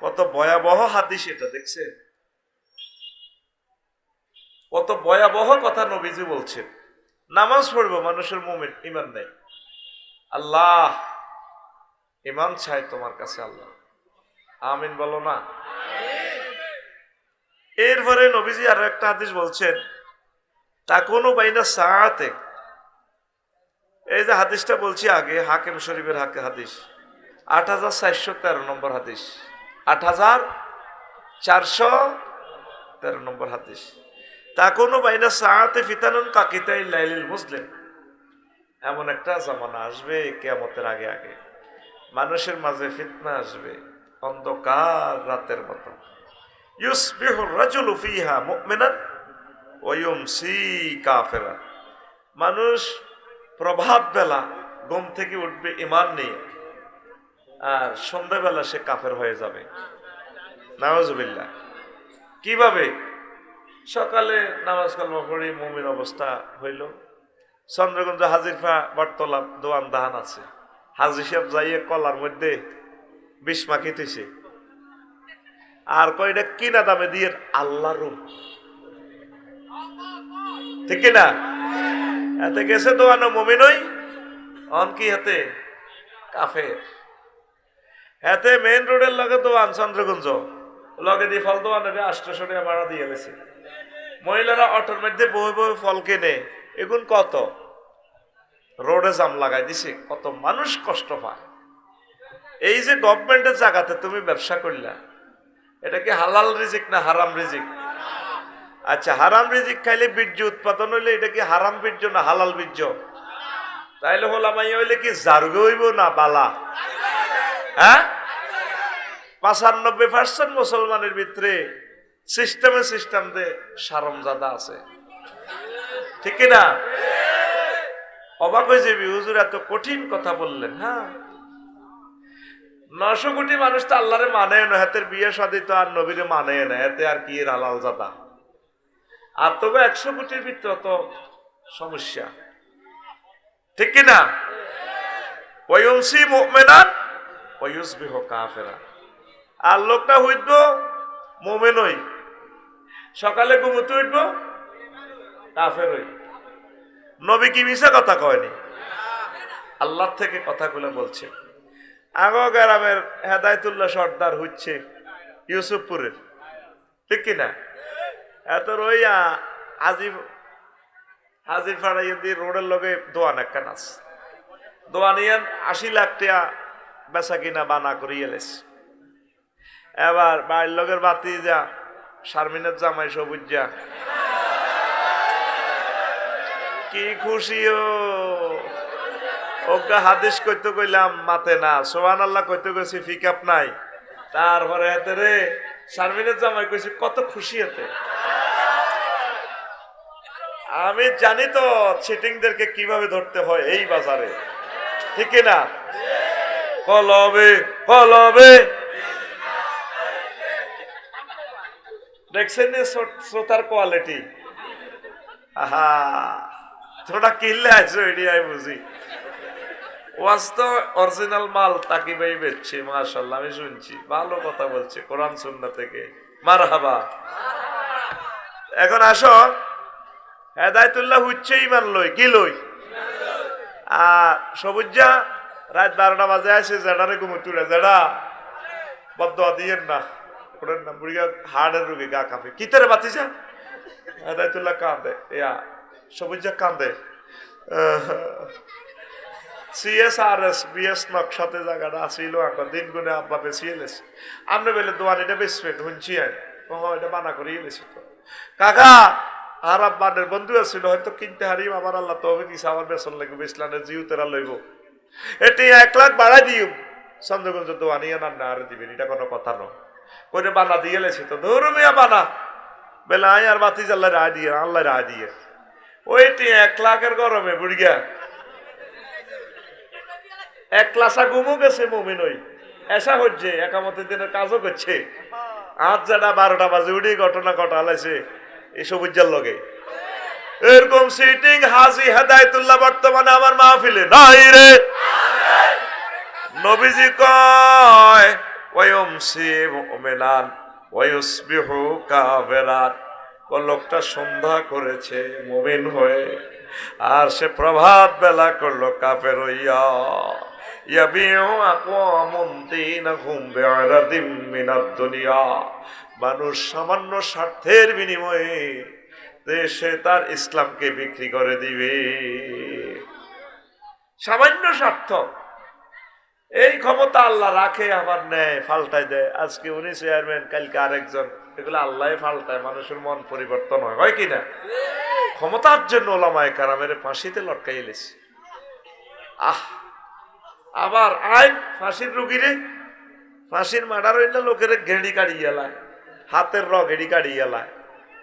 কত ভয়াবহ হাদিস এটা দেখছেন? কত ভয়াবহ কথা নবীজি বলছেন। নামাজ পড়ব, মানুষের মোমেন, ইমান নেই। আল্লাহ, ইমান চাই তোমার কাছে আল্লাহ। আমিন বলো না। এরপরে নবীজি আরও একটা হাদিস বলছেন তা কোনো বাইনা সাথে এই যে হাদিসটা বলছি আগে, হাকিম শরীফের হাকে হাদিস। আট হাজার চারশো তেরো নম্বর হাদিস। আট হাজার চারশো তেরো নম্বর হাদিস। তা কোনো বাইনা সাহাতে ফিতানুন কাকিতাই লাইলিল মুসলিম। এমন একটা জামানা আসবে কেয়ামতের আগে আগে। মানুষের মাঝে ফিতনা আসবে অন্ধকার রাতের মতো। ইউসবিহু রাজুলু ফিহা মুমিনান ওয়া ইউমসি কাফিরা মানুষ প্রভাব বেলা ঘুম থেকে উঠবে ইমান নিয়ে। আর সন্ধ্যাবেলা সে কাফের হয়ে যাবে। নামাজুবিল্লাহ কীভাবে? সকালে নামাজ কালমা পড়ি মুমিন অবস্থা হইল। চন্দ্রগঞ্জ হাজিরফা বটতলা দোয়ান দাহান আছে। হাজি সাহেব যাইয়ে কলার মধ্যে বিষ মাখি থইছে আর কয়টা কিনা দামে দিয়ে আল্লাহ রুম। ঠিক না এতে গেছে দোয়ানো মমিনই অন কি হাতে? কাফের। হাতে মেইন রোডের লগে দোয়ান চন্দ্রগঞ্জ। লগে দিয়ে ফল দোয়ান আষ্টশো টাকা ভাড়া দিয়ে গেছে। মহিলারা অটোর মধ্যে বই বই ফল কেনে। এগুন কত? রোডে জাম লাগাই দিছে। কত মানুষ কষ্ট পায়। এই যে গভর্নমেন্টের জায়গাতে তুমি ব্যবসা করলা, এটা কি হালাল রিজিক না হারাম রিজিক? আচ্ছা হারাম রিজিক খাইলে বীর্য উৎপাদন হইলে এটা কি হারাম বীর্য না হালাল বীর্য? তাইলে হোলামাই হইলে কি জারগে হইব না বালা? হ্যাঁ? পাঁচানব্বই পার্সেন্ট মুসলমানের ভিতরে সিস্টেমে সিস্টেম দে সারমজাদা আছে। ঠিক না? অবাক হয়ে যাবি, হুজুর এত কঠিন কথা বললেন হ্যাঁ? নশো কোটি মানুষ তো আল্লাহরে মানে না, হাতের বিয়ে সাদি তো আর নবীরে মানে না, এতে আর কি এর হালাল জাদা আর তবে একশো কোটির ভিতরে তো সমস্যা। ঠিক কি না? ওয়ুমসি মুমিনান ওয়ুসবিহ কাফেরা আর লোকটা হইব মোমেনই সকালে ঘুমুতে উঠব কাফের হই নবী কি মিশা কথা কয়নি আল্লাহ থেকে কথাগুলো বলছে আগো গ্রামের হেদায়তুল্লাহ সর্দার হচ্ছে ইউসুফপুরের ঠিক কিনা এত রইয়া আজিব হাজির ফাড়াইয়া দিয়ে রোডের লগে দোয়ান একটা নাচ দোয়ানিয়ান আশি লাখ টাকা বেচা কিনা বানা করিয়ে এলেছে এবার বাড়ির লগের বাতি যা শারমিনের জামাই সবুজ যা কি খুশি ও, ওগা হাদিস কইতে কইলাম মাতে না সোহান আল্লাহ কইতে কইছি পিক আপ নাই। তারপরে হাতে রে শারমিনের জামাই কইছি, কত খুশি হতে আমি জানি তো চিটিংদেরকে কীভাবে ধরতে হয় এই বাজারে। ঠিক না কলবে কলবে দেখছেন শ্রোতার কোয়ালিটি আহা কিনলে আছে এটি বুঝি। ওয়াজ তো অরিজিনাল মাল তাকি ভাই বেচছে মাশাল্লাহ আমি শুনছি। ভালো কথা বলছে, কোরআন সুন্না থেকে। মার হাবা এখন আসো। হেদায়তুল্লাহ হচ্ছে ইমান লই কি লই? আর সবুজা রাত বারোটা বাজে আসে, জেডারে ঘুমে তুলে, জেডা। বদ্ধ দিয়েন না ওটার নাম বুড়িগা হাড়ের রোগী গা কাঁপে। কিতারে বাতি যা হেদায়তুল্লাহ কান্দে ইয়া যা কান্দে সিএসআরএস বিএস নকশাতে জায়গাটা আসিল এখন দিন গুনে আব্বা বেশি এলেছে। আপনি বেলে দোয়ান এটা বেসবেন শুনছি আর ও এটা বানা করে এলেছি তো। কাকা, আর আব্বানের বন্ধু আছিল, হয়তো কিনতে হারিম, আমার আল্লাহ তবে দিছে, আমার বেসন লাগবে, ইসলামের জিউ তেরা লইব। এটি এক লাখ বাড়াই দিও চন্দ্রগঞ্জ দোয়ানি আনার না আর দিবেন, এটা কোনো কথা নয়। করে বানা দিয়ে এলেছি তো, ধরু মিয়া বানা। বেলা আয় আর বাতি আল্লাহ রায় দিয়ে আল্লাহ রায় দিয়ে। ওইটি এক লাখের গরমে বুড়িয়া এক ক্লাসা ঘুমও গেছে মমিন ওই। এসা হচ্ছে একামতের দিনের কাজও করছে। আজ যেটা বারোটা বাজে, উঠে ঘটনা ঘটালাইছে এই সবুজার লগে। এরকম সিটিং হাজি হেদায়তুল্লাহ বর্তমানে আমার মাহফিলে নাই রে। নবীজি কয় ওয়ুমসি মুমিনান ওয়ুসবিহু লোকটা সন্ধ্যা করেছে, মুমিন হয়ে, আর সে প্রভাত বেলা করল মিনাদ মানুষ সামান্য স্বার্থের বিনিময়ে দেশে তার ইসলামকে বিক্রি করে দিবে। সামান্য স্বার্থ। এই ক্ষমতা আল্লাহ রাখে, আবার নেয় ফাল্টায় দেয়। আজকে উনি চেয়ারম্যান কালকে আরেকজন। এগুলো আল্লাহ ফাল্টায় মানুষের মন পরিবর্তন হয়। হয় কি না? ক্ষমতার জন্য ওলামায় কারামের ফাঁসিতে লটকাই এলেছে আহ! আবার আইন ফাঁসির রুগীরে ফাঁসির মার্ডার হইলে লোকের গেড়ি কাড়িয়ে লায়। হাতের র গেড়ি কাড়িয়ে লায়।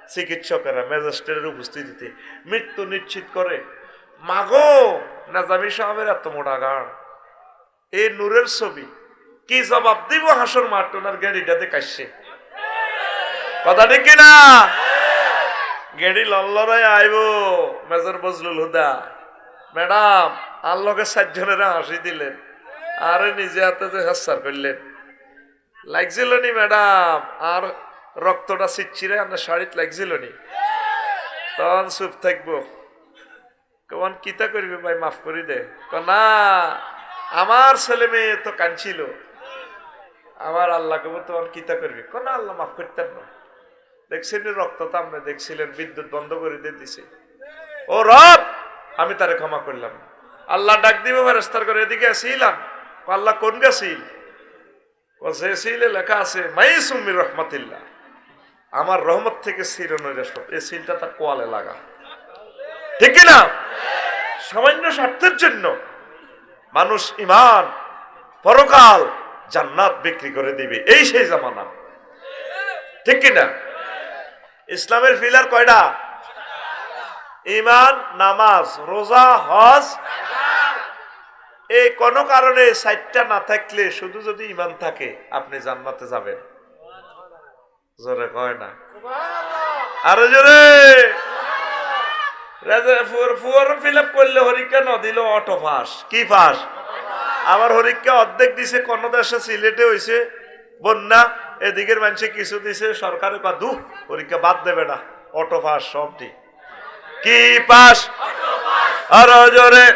চিকিৎসকেরা, ম্যাজিস্ট্রেটের উপস্থিতিতে মৃত্যু নিশ্চিত করে। মাগো, নাজামি সাহেবের এত মোটা গান। এই নূরের ছবি। কি জবাব দিব হাসর মাঠ ওনার গেড়িটাতে কাশছে। কথা ঠিক কিনা গেড়ি লল্লরাই আইব, মেজর বজলুল হুদা। ম্যাডাম, আর লোকের সাতজনেরা হাসি দিলেন। আরে নিজে হাতে যে হাস্যার করলেন। লাগছিল নি ম্যাডাম, আর রক্তটা ছিটছিরে আপনার শাড়িত লাগছিল নি তখন চুপ থাকব। কেমন কিতা করবি ভাই, মাফ করি দে। না আমার ছেলে মেয়ে তো কাঁদছিল। আমার আল্লাহ কেবল তোমার কিতা করবি? ক না আল্লাহ মাফ করতেন না। দেখছিলেন রক্ত তো আপনি দেখছিলেন, বিদ্যুৎ বন্ধ করে দিয়ে দিছে। ও রব, আমি তারে ক্ষমা করলাম আল্লাহ ডাক দিব রাস্তার করে এদিকে আসিলাম। আল্লাহ কোন গেছিল? সে সিলে লেখা আছে মাই সুমি রহমতিল্লাহ। আমার রহমত থেকে সিরন এই সিলটা তার কোয়ালে লাগা। ঠিক কিনা? সামান্য স্বার্থের জন্য। মানুষ ইমান পরকাল জান্নাত বিক্রি করে দিবে। এই সেই জামানা। ঠিক কিনা? ইসলামের ফিলার কয়টা? ইমান নামাজ, রোজা, হজ। এই কোনো কারণে সাইটটা না থাকলে শুধু যদি ইমান থাকে, আপনি জান্নাতে যাবেন। জোরে কয় না? আরও জোরে! ফুয়ার ফিল আপ করলে হরিকা ন দিল অটো ফাঁস। কি ফাঁস? আমার হরিকা অর্ধেক দিছে কোন দেশে সিলেটে হয়েছে বন্যা, এদিকের মানুষে কিছু দিছে, সরকারে বা দু পরীক্ষা বাদ দেবে না অটো পাস সবটি। কি পাস আরও জোরে।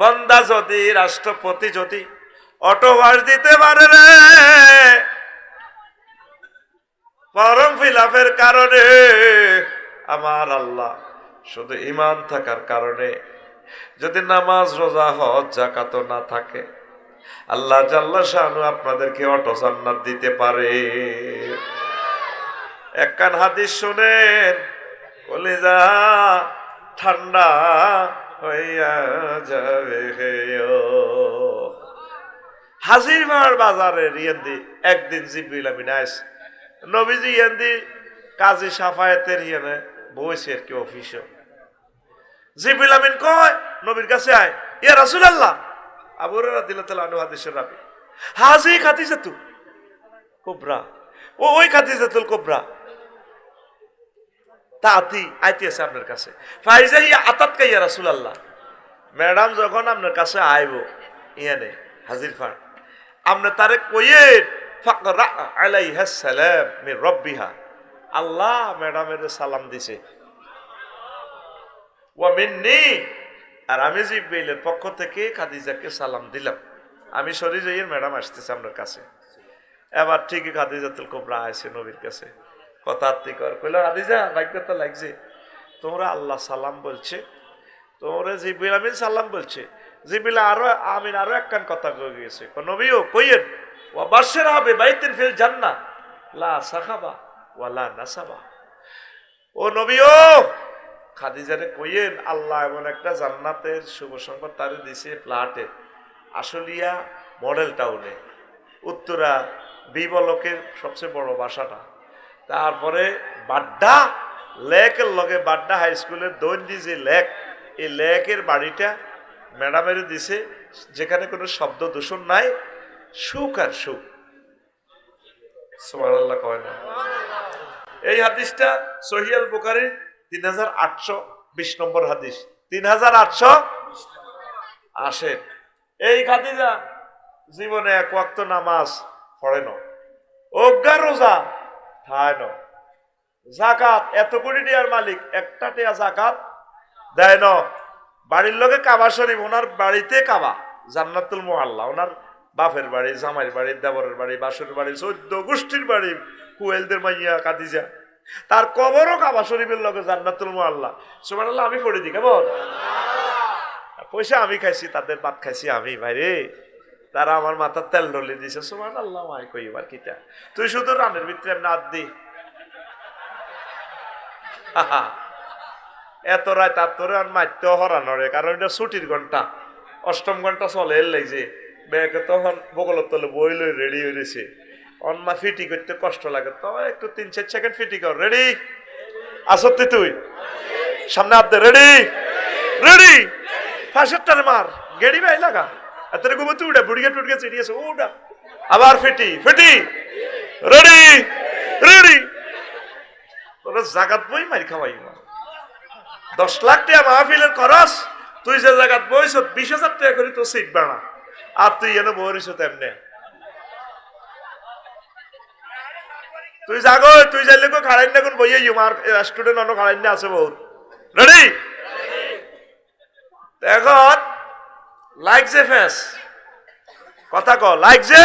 বন্দা যদি, রাষ্ট্রপতি যদি, অটো পাস দিতে পারে রে। পরম ফিলাফের কারণে আমার আল্লাহ শুধু ইমান থাকার কারণে যদি নামাজ, রোজা, হজ জাকাত না থাকে, আল্লাহ জাল্লা শাহানু আপনাদেরকে অটো জান্নাত দিতে পারে একখান হাদিস শুনেন, কলিজা ঠান্ডা হইয়া যাবে। হাজির মার বাজারে রিয়েন্দি, একদিন জিবিল আমি নাইস নবীজি ইয়ান্দি কাজী সাফায়েতের ইয়েনে বসে আর কি অফিসে জিবিল আমিন কয়, নবীর কাছে আয়। ইয়া রাসুল আল্লাহ আবুরা দিল তালা আনু হাদিসের রাবি। হাজি খাদিজা তু কোবরা। ও, ওই খাদিজা তুল কোবরা। তা আতি, আইতি আছে আপনার কাছে। ফাইজা ইয়া আতাত কা ইয়া রাসুল আল্লাহ ম্যাডাম যখন আপনার কাছে আইব, ইয়ানে হাজির ফান। আপনি তারে কইয়েন ফাকরা আলাইহা সালাম মির রব্বিহা। আল্লাহ ম্যাডামের সালাম দিছে। ওয়া মিন্নি। আর আমি জিব্রাইলের পক্ষ থেকে খাদিজাকে সালাম দিলাম। আমি সরি যাইয়ের ম্যাডাম আসতেছে আপনার কাছে। এবার ঠিকই খাদিজাতুল কোবরা আসে নবীর কাছে। কথা কর। কইল, খাদিজা, ভাগ্য তো লাগছে। তোমরা আল্লাহ সালাম বলছে। তোমরা জিবিল আমিন সালাম বলছে। জিবিল আরও, আমিন আরও একখান কথা কয়ে গিয়েছে নবীও, কইয়েন ও বার্ষের হবে বাইতিন ফিল জান্না লা সাখাবা ওয়ালা নাসাবা। ও নবীও খাদিজারে কইয়েন, আল্লাহ এমন একটা জান্নাতের শুভ সংবাদ তারে দিছে ফ্ল্যাটে। আশুলিয়া মডেল টাউনে উত্তরা বিবলকের সবচেয়ে বড় বাসাটা। তারপরে বাড্ডা, লেকের লগে বাড্ডা হাই স্কুলের দৈন্দি যে লেক, এই লেকের বাড়িটা ম্যাডামের দিছে, যেখানে কোনো শব্দ দূষণ নাই, সুখ আর সুখ। সুবহানাল্লাহ কয় না। এই হাদিসটা সহিয়াল বুখারীর তিন হাজার আটশো বিশ নম্বর হাদিস। তিন হাজার আটশো আসেন। এই খাদিজা জীবনে এক ওয়াক্ত নামাজ পড়ে ন। অজ্ঞা রোজা খায় ন। জাকাত এত কোটি টিয়ার মালিক, একটা টিয়া জাকাত দেয় ন। বাড়ির লোকে কাবা শরীফ, ওনার বাড়িতে কাবা, জান্নাতুল মোহাল্লা ওনার বাপের বাড়ি, জামাইয়ের বাড়ি, দেবরের বাড়ি, বাসুর বাড়ি, চোদ্দ গোষ্ঠীর বাড়ি, কুয়েলদের মাইয়া কাদিজা তার কবরও কাবা শরীফের লগে জান্নাতুল মোহাল্লা সুমান আল্লাহ আমি পড়ে দিই, কেমন? পয়সা আমি খাইছি, তাদের ভাত খাইছি আমি ভাইরে তারা আমার মাথার তেল ডলে দিছে সুমান আল্লাহ মাই কই এবার কিটা? তুই শুধু রানের ভিতরে এমনি হাত দি। এত রায় তার তোরে আর মারতেও হরানরে কারণ এটা ছুটির ঘণ্টা। অষ্টম ঘণ্টা চলে এর লাগছে ব্যাগে তখন বগলের তলে বই লই রেডি হয়ে রয়েছে। অনমা ফিটি করতে কষ্ট লাগে। তো একটু তিন, চার সেকেন্ড ফিটি কর। রেডি আসত্তি তুই। সামনে আপনি রেডি রেডি ফাঁসেরটারে মার। গেড়ি ভাই লাগা। এত ঘুমো তুই উড়া বুড়িয়া টুড়িয়া চিড়িয়েছে উড়া আবার ফিটি ফিটি। রেডি রেডি তোরা জাগাত বই মারি খাওয়াই দশ লাখ টাকা মাহফিলের খরচ, তুই যে জায়গাত বইছ, বিশ হাজার টাকা করে তো সিট বানা। আর তুই এনে বইছ তেমনে। তুই জাগো, তুই যাইলে কো খাড়াই না কোন বইয়ে ইউমার স্টুডেন্ট অন্য খাড়াই না আছে বহুত। রেডি এখন লাইক যে ফেস কথা ক লাইক যে?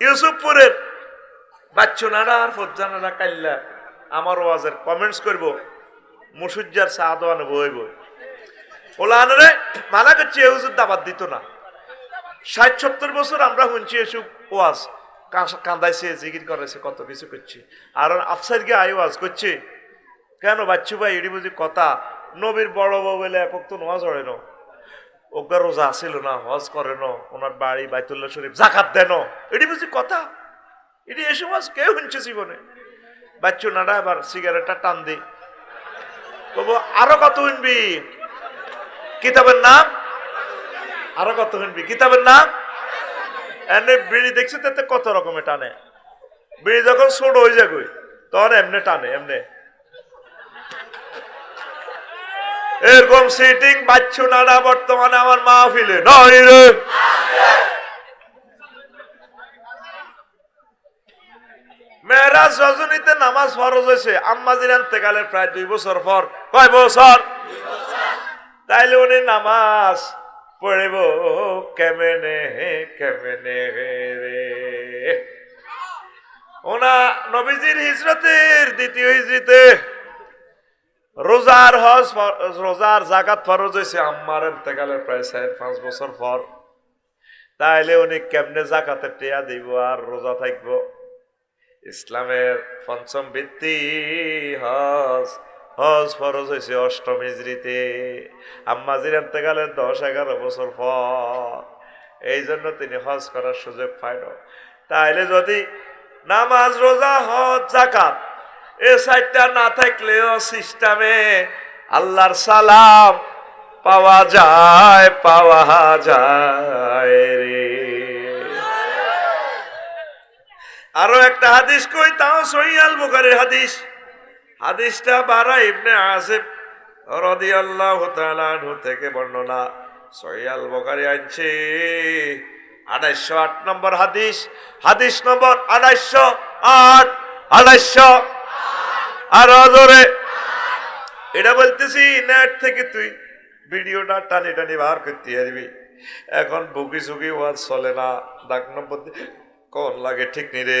ইউসুফপুরের বাচ্চুনারা আর ফজ্জানারা কাইল্লা, আমার ওয়াজের কমেন্টস করব মুসুজ্জার সাহাদওয়ানে বই বই ওলা আনরে, মানা করছি এ হুজুর দাবাত দিত না। ষাট সত্তর বছর আমরা শুনছি এসব ওয়াজ। কান্দাইছে জিগির করাইছে কত কিছু করছি। আর আফসার গিয়ে আই ওয়াজ করছে। কেন বাচ্চু ভাই, এটি বুঝি কথা? নবীর বড় বউ বলে একক তো নোয়াজ হয় না। ওগা রোজা আসিল না, হজ করে না, ওনার বাড়ি বাইতুল্লাহ শরীফ জাকাত দেন এটি বুঝি কথা? এটি এসব ওয়াজ কেউ শুনছে জীবনে। বাচ্চু নাডা, এবার সিগারেটটা টান দি। তবু আরও কত শুনবি? কিতাবের নাম? আরও কত শুনবি? কিতাবের নাম? এনে বিড়ি দেখছি তাতে কত রকমের টানে। বিড়ি যখন ছোট হয়ে যাবে তখন এমনি টানে, এমনি। এরকম সিটিং বাচ্চু নাডা বর্তমানে আমার মাহফিলে। নয় রে। নামাজ ফরজ হয়েছে। আম্মাজির আন্তেকালের প্রায় দুই বছর পর। কয় বছর। তাইলে উনি নামাজ পড়িব, কেমনে কেমনে রে? ওনা নবীজির হিজরতের দ্বিতীয় হিজরিতে রোজার হজ রোজার জাকাত ফরজ হয়েছে। আম্মার এতেকালের প্রায় চার, পাঁচ বছর পর। তাইলে উনি কেমনে জাকাতের টেয়া দিব আর রোজা থাকব? ইসলামের পঞ্চম ভিত্তি হজ। হজ ফরজ হয়েছে অষ্টম হিজড়িতে। আম্মাজির এতেকালের দশ, এগারো বছর পর এই জন্য তিনি হজ করার সুযোগ পাইল তাইলে যদি নামাজ, রোজা, হজ জাকাত এ সাইডটা না থাকলেও সিস্টেমে আল্লাহর সালাম পাওয়া যায় পাওয়া যায় রে। আরও একটা হাদিস কই? তাও সহিয়াল বুখারীর হাদিস। হাদিসটা বারা ইবনে আসিফ রাদিয়াল্লাহু তাআলা আনহু থেকে বর্ণনা। সহিয়াল বুখারী আনছে। আড়াইশো আট নম্বর হাদিস। হাদিস নম্বর আড়াইশো আট। আড়াইশো আর জোরে। এটা বলতেছি, নেট থেকে তুই ভিডিওটা টানি টানি বার করতে পারবি। এখন বুকি সুকি ওয়াজ চলে না। ডাক নম্বর কোন লাগে ঠিক নি রে।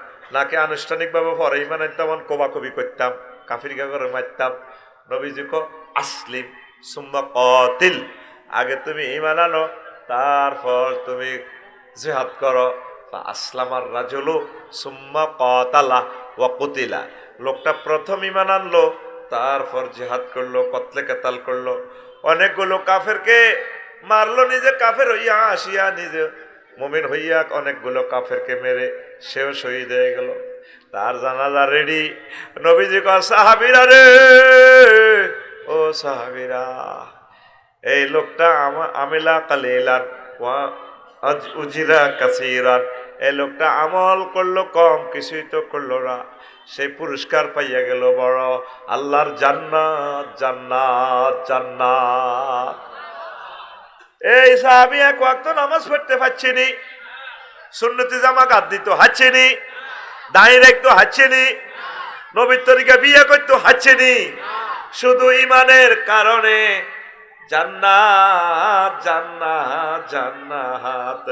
নাকি আনুষ্ঠানিকভাবে পরে ইমান আনতাম কবাকবি করতাম, কাফির গাগরে মারতাম। নবীজি ক আসলিম সুম্মা কতিল। আগে তুমি ইমান আনো, তারপর তুমি জেহাদ করো। আসলামার রাজুলু সুম্মা কতালা ওয়া কুতিলা। লোকটা প্রথম ইমান আনলো, তারপর জেহাদ করল, কতলে কেতাল করল। অনেকগুলো কাফেরকে মারলো, নিজে কাফের হইয়া আসিয়া নিজে মুমিন হইয়া অনেকগুলো কাফেরকে মেরে সেও শহীদ হয়ে গেল। তার জানাজা রেডি নবীজি কর সাহাবিরা রে! ও সাহাবিরা, এই লোকটা আমা- আমিলা আজ- উজিরা কাসিরান। এই লোকটা আমল করল, কম কিছুই তো করল না। সেই পুরস্কার পাইয়া গেল বড়। আল্লাহর জান্নাত জান্নাত জান্নাত। এই সাহাবি এক ওয়াক্ত নামাজ পড়তে পারছিনি সুন্নতি জামা গাদ দিত হাচ্ছেনি দাঁড়িয়ে রাখতো হাচ্ছেনি নবীর তরিকা বিয়ে করতো হাচ্ছেনি শুধু ইমানের কারণে জান্নাত জান্নাত জান্নাত।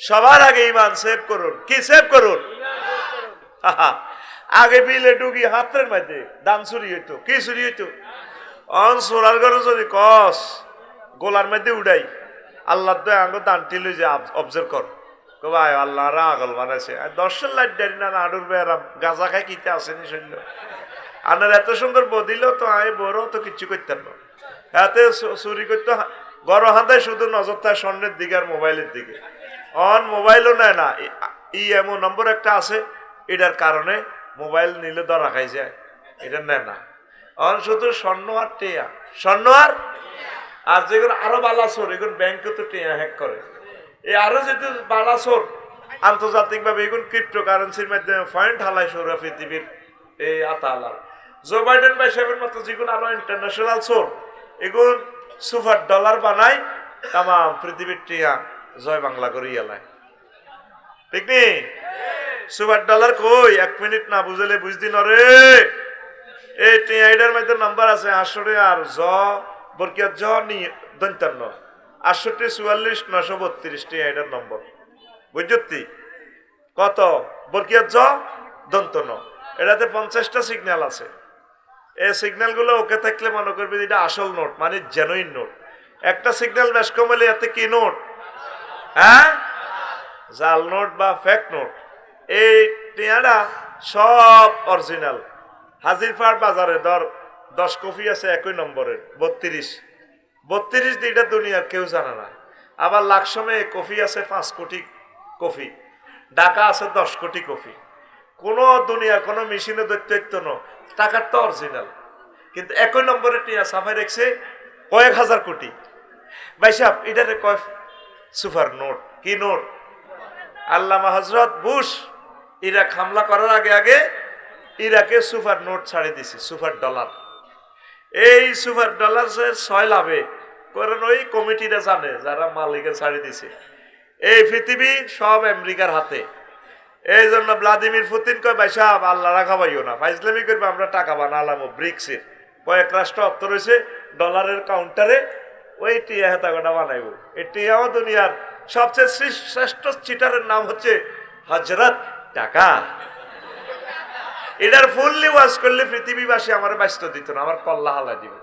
সবার আগে ইমান সেভ করুন। কি সেভ করুন? আগে বিলে ডুগি হাতের মধ্যে দান চুরি হইতো। কি চুরি হইতো? অন সোলার ঘরে কস গোলার মধ্যে উড়াই। আল্লাহ তো আঙ্গ দানটি লই যে অবজার্ভ কর। ভাই, আল্লাহ রা আগল বানাইছে দর্শন লাইট ডারি না আডুর বেড়াম গাঁজা খাই কিতে আসেনি শৈন্য আনার এত সুন্দর বদিল তো, আয় বড়, তো কিচ্ছু করতেন না। চু- চুরি করতো গড় হাতে শুধু নজর তার স্বর্ণের দিকে আর মোবাইলের দিকে। অন মোবাইলও নেয় না। ই- এমন নম্বর একটা আছে, এটার কারণে মোবাইল নিলে ধরা খাই যায় এটা নেয় না। অন শুধু স্বর্ণ আর টেয়া। স্বর্ণ আর আর যেগুলো আরও বালাসোর, এগুলো ব্যাংকে তো টেয়া হ্যাক করে। এই আরও যেহেতু বালাসোর, আন্তর্জাতিকভাবে এগুলো ক্রিপ্টো কারেন্সির মাধ্যমে পয়েন্ট হালাই সৌরা পৃথিবীর এই আতালার। জো বাইডেন ভাই সাহেবের মতো যেগুলো আরও ইন্টারন্যাশনাল সোর, এগুলো সুপার ডলার বানায়, তামাম পৃথিবীর টিয়া জয় বাংলা করে এলায় ঠিক নি? সুপার ডলার কই? এক মিনিট না বুঝলে বুঝদি রে। এই টিয়া এটার মধ্যে নাম্বার আছে আসরে আর জ বরকিয়া জ নি দন্তান্ন। আটষট্টি, চুয়াল্লিশ নশো বত্রিশ টিয়া এটার নম্বর বুঝতি কত? বরকিয়া জ দন্ত ন এটাতে পঞ্চাশটা সিগন্যাল আছে। এই সিগন্যালগুলো ওকে থাকলে মনে করবে এটা আসল নোট মানে জেনুইন নোট। একটা সিগন্যাল বেশ কমলে এতে কি নোট? হ্যাঁ? জাল নোট বা ফেক নোট। এই টিয়াটা সব অরিজিনাল হাজিরপাড় বাজারে দর দশ কপি আছে একই নম্বরের, বত্রিশ। বত্রিশ দিটা দুনিয়ার কেউ জানে না। আবার লাকসমে কফি আছে পাঁচ কোটি কফি ঢাকা আছে দশ কোটি কফি কোনো দুনিয়ার কোনো মেশিনে দৈত্য ন টাকার তো অরিজিনাল কিন্তু একই নম্বরে টিয়া সাফাই রেখছে কয়েক হাজার কোটি। ভাই সাহেব, এটারে কয় সুপার নোট? কি নোট? আল্লামা হজরত বুশ, ইরাক হামলা করার আগে আগে ইরাকে সুপার নোট ছাড়ে দিছে, সুপার ডলার। এই সুপার ডলার ছয় লাভে, কারণ ওই কমিটিরা জানে যারা মালিকের ছাড়ি দিছে। এই পৃথিবী সব আমেরিকার হাতে। এই জন্য ভ্লাদিমির পুতিন কয়, ভাই সাহেব, আল্লাহ রাখা পাইও না। ফাইজলামি করবে, আমরা টাকা বানালাম ব্রিক্সের। কয়েক রাষ্ট্র অর্থ রয়েছে, ডলারের কাউন্টারে ওই টিয়া হেতা গোটা বানাইব। এই টিয়াও দুনিয়ার সবচেয়ে শ্রেষ্ঠ চিটারের নাম হচ্ছে হজরত টাকা। এটার ফুললি ওয়াজ করলে পৃথিবীবাসী আমার ব্যস্ত দিত না আমার কল্লা হালা দিব।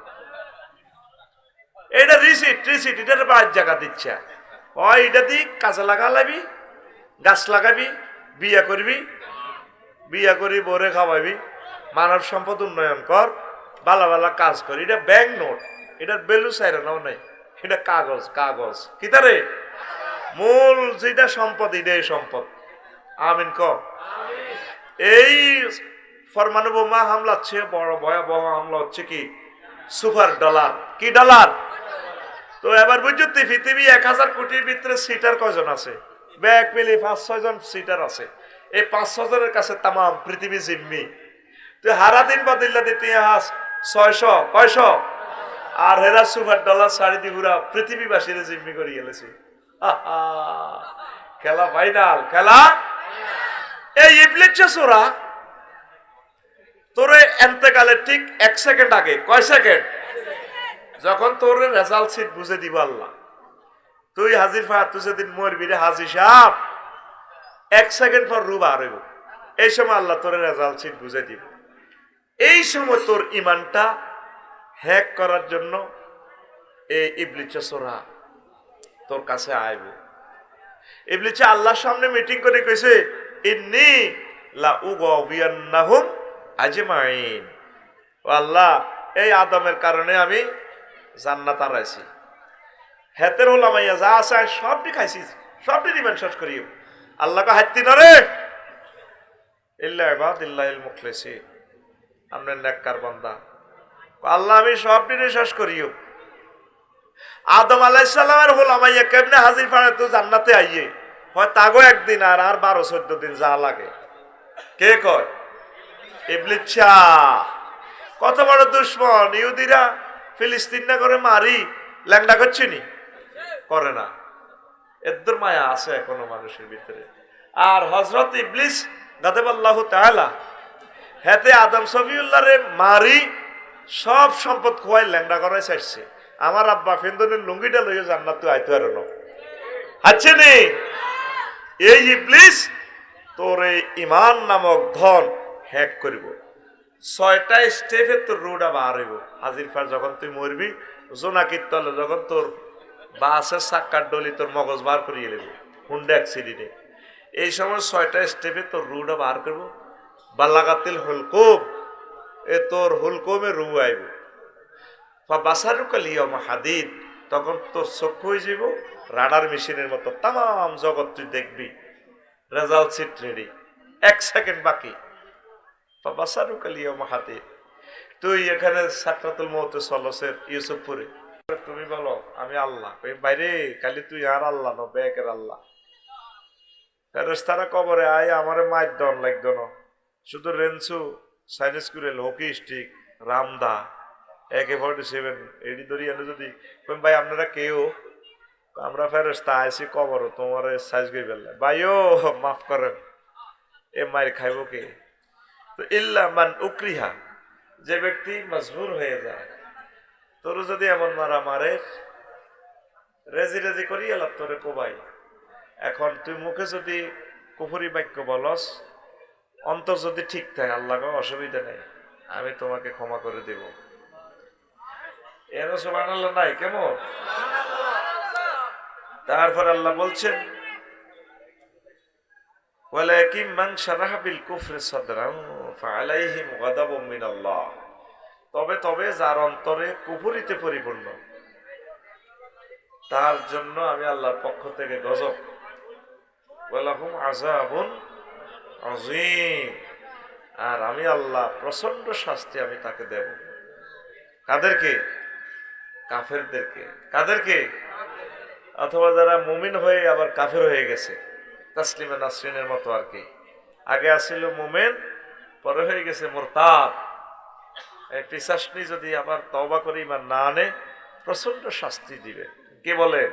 এটা রিসিট রিসিট এটার বাইর জায়গা দিচ্ছে। হয় এটা দিক কাজে লাগা লাবি গাছ লাগাবি বিয়া করবি বিয়া করি বরে খাওয়াবি মানব সম্পদ উন্নয়ন কর বালা বালা কাজ কর। এটা ব্যাংক নোট এটার বেলু সাইরা নাও নাই। এটা কাগজ কাগজ। কি তারে? মূল যেটা সম্পদ এটাই সম্পদ। আমিন ক? এই ফরমানু বোমা হামলা হচ্ছে, বড় ভয়াবহ হামলা হচ্ছে কি? Super dollar. কি ডলার? তো এবার বুঝতে পৃথিবী এক হাজার কোটির ভিতরে সিটার কয়জন আছে? ব্যাগ, পেলে, পাঁচ, ছয় জন সিটার আছে। এই পাঁচ ছজনের কাছে তামাম পৃথিবী জিম্মি। তুই হারা দিন বদিল্লা দিতে হাস ছয়শো, কয়শ? আর হেরা সুপার ডলার সাড়ে দি ঘুরা পৃথিবীবাসীর জিম্মি করে গেলেছে। খেলা ফাইনাল খেলা? এই ইবলিচ্ছে সোরা তোরে এন্তেকালে ঠিক এক সেকেন্ড আগে, কয় সেকেন্ড? যখন তোর রেজাল্ট সিট বুঝে দিব আল্লাহ। তুই হাজির ফা তুই সেদিন মরবি রে হাজি সাহ এক সেকেন্ড পর রু বার এই সময় আল্লাহ তোর রেজাল্ট সিট বুঝে দিব। এই সময় তোর ইমানটা হ্যাক করার জন্য এই ইবলিচা সোরা তোর কাছে আইব। ইবলিচা আল্লাহর সামনে মিটিং করে কইছে, ইন্নি লা উগাবিয়ান্নাহুম আজমাইন ও আল্লাহ, এই আদমের কারণে আমি জান্নাত হারাইছি হেতের হলাম আইয়া যা আছে সবটি খাইছিস সবটি দিবেন শেষ করিও আল্লাহকে হাত্তি নরে। ইল্লা ইবাদিল্লাহিল মুখলিসিন। আমরা নেককার বান্দা। আল্লাহ, আমি সব দিনে শেষ করিও আদম আলাইসাল্লামের হলাম আইয়া কেমনে হাজির পাড়ে তো জান্নাতে আইয়ে? হয় তাগো একদিন আর আর বারো, চোদ্দ দিন যা লাগে। কে কয়? ইবলিচ্ছা কত বড় দুশ্মন, ইহুদিরা ফিলিস্তিন না করে মারি, ল্যাংডা করছে নি? করে না। এদ্দুর মায়া আছে এখনও মানুষের ভিতরে। আর হজরত ইবলিস গাদেবাল্লাহ তাআলা, হেতে আদম সফিউল্লাহ রে মারি, সব সম্পদ খোয়াই ল্যাংডা করাই চাইছে আমার আব্বা ফেন্দনের লুঙ্গিটা লইয়া জান্নাত তুই আইতে আর আছে নি? এই ইবলিস, তোর এই ইমান নামক ধন হ্যাক করিব। ছয়টা স্টেপে তোর রোডা বার হইব। হাজির ফার যখন তুই মরবি, জোনাকির তলে যখন তোর বাসের সাক্কার ডলি তোর মগজ বার করিয়ে নেব, হুন্ডা অ্যাক্সিডেন্টে এই সময় ছয়টা স্টেপে তোর রুটা বার করব। বাল্লাগাতিল হুলকুম, এ তোর হুলকুমে রু আইব। বা বাসারু কালিয়ম হাদিদ, তখন তোর চক্ষু হয়ে যাব রাডার মেশিনের মতো তাম জগৎ তুই দেখবি। রেজাল্ট সিট রেডি এক সেকেন্ড বাকি। বা বাসারু কালিয়ম হাদিদ তুই এখানে সাকরাতুল মৌতে সলসের ইউসুফপুরে। তুমি বলো, আমি আল্লাহ। ওই বাইরে, খালি তুই আর আল্লাহ ন, বেকের আল্লাহ। ফেরেস্তারা কবরে আয়, আমারে মাইর দন লাগতো না। শুধু রেনসু, সাইনিস কুরেল, hockey stick, রামদা, AK forty seven, এডি ধরি এনে যদি। ভাই, আপনারা কেউ? আমরা ফেরেস্তা আইসি কবর, তোমার সাইজ গই ফেললে ভাইও, মাফ করেন। এ মায়ের খাইব কে? তো ইল্লা মান উকরিহা যে ব্যক্তি মজবুর হয়ে যায়। তোর যদি এমন মারা মারে রেজি রেজি করি এলাম তোরে কোবাই। এখন তুই মুখে যদি কুফুরি বাক্য বলস অন্তর যদি ঠিক থাকে আল্লাহ অসুবিধা নেই আমি তোমাকে ক্ষমা করে দেব। এর সমান আল্লাহ নাই কেমন? তারপর আল্লাহ বলছেন তবে তবে যার অন্তরে কুফুরিতে পরিপূর্ণ, তার জন্য আমি আল্লাহর পক্ষ থেকে গজব। আর আমি আল্লাহ প্রচণ্ড শাস্তি আমি তাকে দেব। কাদেরকে? কাফেরদেরকে। কাদেরকে? অথবা যারা মুমিন হয়ে আবার কাফের হয়ে গেছে। তাসলিমা নাসরিনের মতো আর কি। আগে আসছিল মুমেন, পরে হয়ে গেছে মোরতাদ। এই পিসাসনি যদি আবার তবা করে ইমান না আনে প্রচণ্ড শাস্তি দিবে। কে বলে?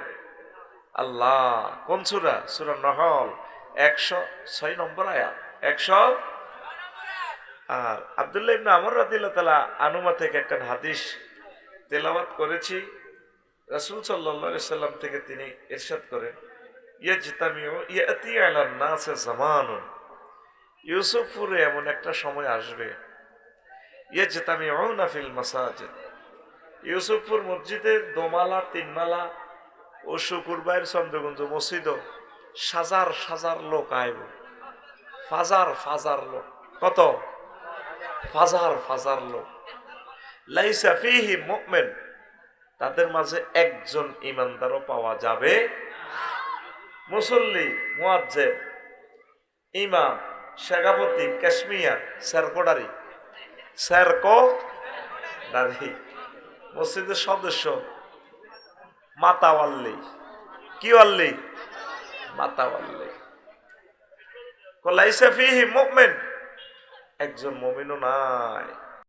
আল্লাহ। কোন সুরা? সুরা নহল, একশো ছয় নম্বর আয়া একশো আর আবদুল্লাহ ইবনে আমর রাদিল্লাহ তালা আনুমা থেকে একটা হাদিস তেলাওয়াত করেছি। রাসূল আলাইহি সাল্লাম থেকে তিনি এরশাদ করেন। ইউসুফপুরে এমন একটা সময় আসবে। ফিল মাসাজিদ। ইউসুফপুর মসজিদের দোমালা, তিনমালা ও শুকুরবাইয়ের চন্দ্রগঞ্জ মসজিদও সাজার সাজার লোক আইব। ফাজার ফাজার লোক। কত? ফাজার ফাজার লোক। লাইসা ফিহি মুমিন। তাদের মাঝে একজন ইমানদারও পাওয়া যাবে। মুসল্লি মুয়াজ্জেব ইমাম শেখাপতি কাশ্মিয়ার স্যারকোডারি। স্যারকো দাঁড়ি মসজিদের সদস্য, মাতাওয়াল্লি। কি ওয়াল্লি মাতাওয়াল্লি। লাইসা ফিহি মুমিন। একজন মুমিনও নাই।